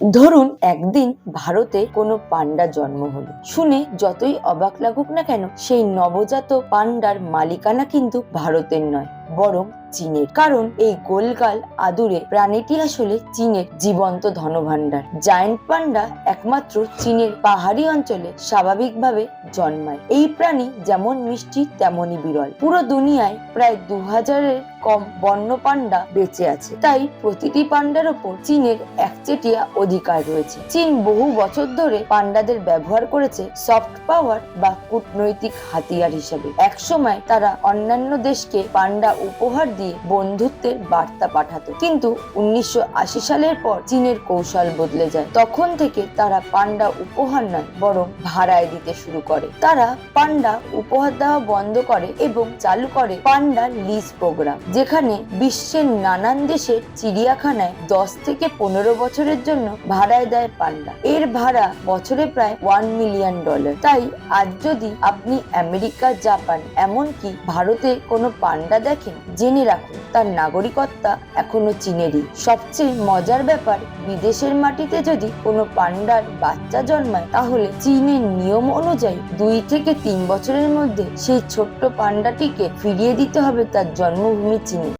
ধরুন, একদিন ভারতে কোনো পান্ডা জন্ম হলো। শুনে যতই অবাক লাগুক না কেন, সেই নবজাত পান্ডার মালিকানা কিন্তু ভারতের নয়, বরং চীনের। কারণ এই গোলগাল আদুরে প্রাণীটি আসলে চীনের জীবন্ত ধনভাণ্ডার। জায়েন্ট পান্ডা একমাত্র চীনের পাহাড়ি অঞ্চলে স্বাভাবিকভাবে জন্মায়। এই প্রাণী যেমন মিষ্টি, তেমনই বিরল। পুরো দুনিয়ায় প্রায় দু হাজারের কম বন্য পান্ডা বেঁচে আছে। তাই প্রতিটি পান্ডার ওপর চীনের একচেটিয়া অধিকার রয়েছে। চীন বহু বছর ধরে পান্ডাদের ব্যবহার করেছে সফট পাওয়ার বা কূটনৈতিক হাতিয়ার হিসেবে। একসময় তারা অন্যান্য দেশকে পান্ডা উপহার দিয়ে বন্ধুত্বের বার্তা পাঠাতো। কিন্তু উনিশশো সালের পর চীনের কৌশল বদলে যায়। তখন থেকে তারা পান্ডা উপহার নয়, বরং ভাড়ায় দিতে শুরু করে। তারা পান্ডা উপহার দেওয়া বন্ধ করে এবং চালু করে পান্ডা লিজ প্রোগ্রাম, যেখানে বিশ্বের নানান দেশের চিড়িয়াখানায় দশ থেকে পনেরো বছরের জন্য ভাড়ায় দেয় পান্ডা। এর ভাড়া বছরে প্রায় ওয়ান মিলিয়ন ডলার তাই আজ যদি আপনি আমেরিকা, জাপান, এমনকি ভারতে কোনো পান্ডা দেখেন, জেনে রাখুন। তার নাগরিকত্বা এখনও চীনেরই। সবচেয়ে মজার ব্যাপার, বিদেশের মাটিতে যদি কোনো পান্ডার বাচ্চা জন্মায়, তাহলে চীনের নিয়ম অনুযায়ী দুই থেকে তিন বছরের মধ্যে সেই ছোট্ট পান্ডাটিকে ফিরিয়ে দিতে হবে তার জন্মভূমি চীনে।